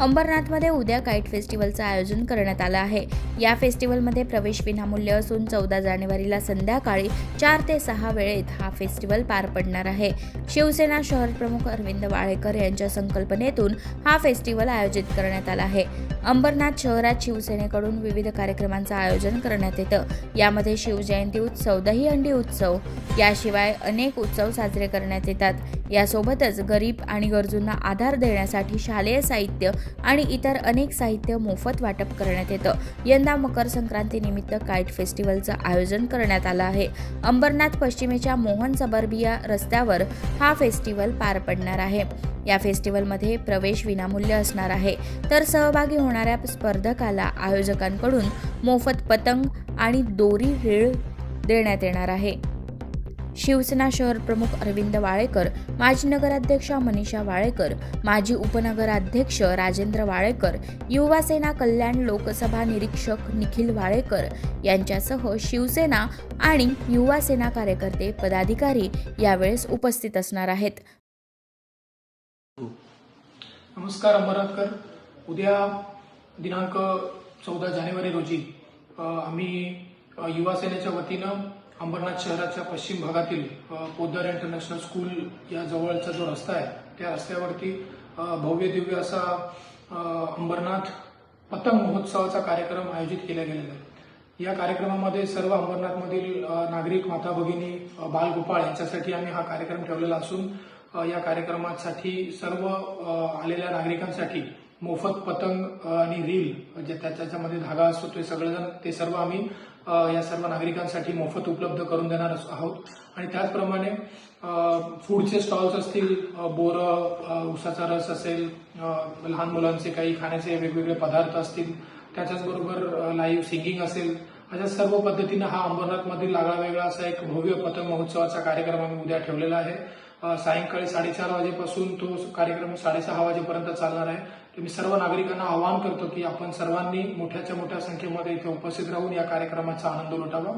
अंबरनाथमध्ये उद्या काईट फेस्टिवलचं आयोजन करण्यात आलं आहे. या फेस्टिवलमध्ये प्रवेश विनामूल्य असून चौदा जानेवारीला संध्याकाळी चार ते सहा वेळेत हा फेस्टिवल पार पडणार आहे. शिवसेना शहर प्रमुख अरविंद वाळेकर यांच्या संकल्पनेतून हा फेस्टिवल आयोजित करण्यात आला आहे. अंबरनाथ शहरात शिवसेनेकडून विविध कार्यक्रमांचं आयोजन करण्यात येतं. यामध्ये शिवजयंती उत्सव दहीहंडी उत्सव याशिवाय अनेक उत्सव साजरे करण्यात येतात. यासोबतच गरीब आणि गरजूंना आधार देण्यासाठी शालेय साहित्य आणि इतर अनेक साहित्य मोफत वाटप करण्यात येतं. यंदा मकर संक्रांतीनिमित्त काईट फेस्टिवलचं आयोजन करण्यात आलं आहे. अंबरनाथ पश्चिमेच्या मोहन सबर्बिया रस्त्यावर हा फेस्टिवल पार पडणार आहे. या फेस्टिवलमध्ये प्रवेश विनामूल्य असणार आहे. तर सहभागी होणाऱ्या स्पर्धकाला आयोजकांकडून मोफत पतंग आणि दोरी रेळ देण्यात येणार आहे. शिवसेना शहर प्रमुख अरविंद वाळेकर माजी नगराध्यक्षा मनीषा वाळेकर माजी उपनगराध्यक्ष राजेंद्र वाळेकर युवा सेना कल्याण लोकसभा निरीक्षक निखिल वाळेकर यांच्यासह शिवसेना आणि युवा सेना कार्यकर्ते पदाधिकारी यावेळेस उपस्थित असणार आहेत. नमस्कार अंबरनाथकर उद्या दिनांक चौदा जानेवारी रोजी आम्ही युवा सेनेच्या वतीनं अंबरनाथ शहराच्या पश्चिम भागातील पोद्दार इंटरनॅशनल स्कूल या जवळचा जो रस्ता आहे त्या रस्त्यावरती भव्य दिव्य असा अंबरनाथ पतंग महोत्सवाचा कार्यक्रम आयोजित केला गेलेला आहे. या कार्यक्रमामध्ये सर्व अंबरनाथमधील नागरिक माता भगिनी बालगोपाळ यांच्यासाठी आम्ही हा कार्यक्रम ठेवलेला असून या कार्यक्रमासाठी सर्व आलेल्या नागरिकांसाठी मोफत पतंग आणि रील म्हणजे जे त्याच्यामध्ये धागा असतो ते सगळेजण ते सर्व आम्ही या सर्व नागरिकांसाठी मोफत उपलब्ध करून देणार आहोत. आणि त्याचप्रमाणे फूडचे स्टॉल्स असतील बोर बोरं उसाचा रस असेल लहान मुलांचे काही खाण्याचे वेगवेगळे पदार्थ असतील त्याच्याचबरोबर लाईव्ह सिंगिंग असेल अशा सर्व पद्धतीनं हा अंबरनाथमधील लागळा वेगळा असा एक भव्य पतंग महोत्सवाचा कार्यक्रम आम्ही उद्या ठेवलेला आहे. सायंकाळी साडेचार वाजेपासून तो कार्यक्रम साडेसहा वाजेपर्यंत चालणार आहे. तर मी सर्व नागरिकांना आवाहन करतो की आपण सर्वांनी मोठ्याच्या मोठ्या संख्येमध्ये इथे उपस्थित राहून या कार्यक्रमाचा आनंद लुटावा.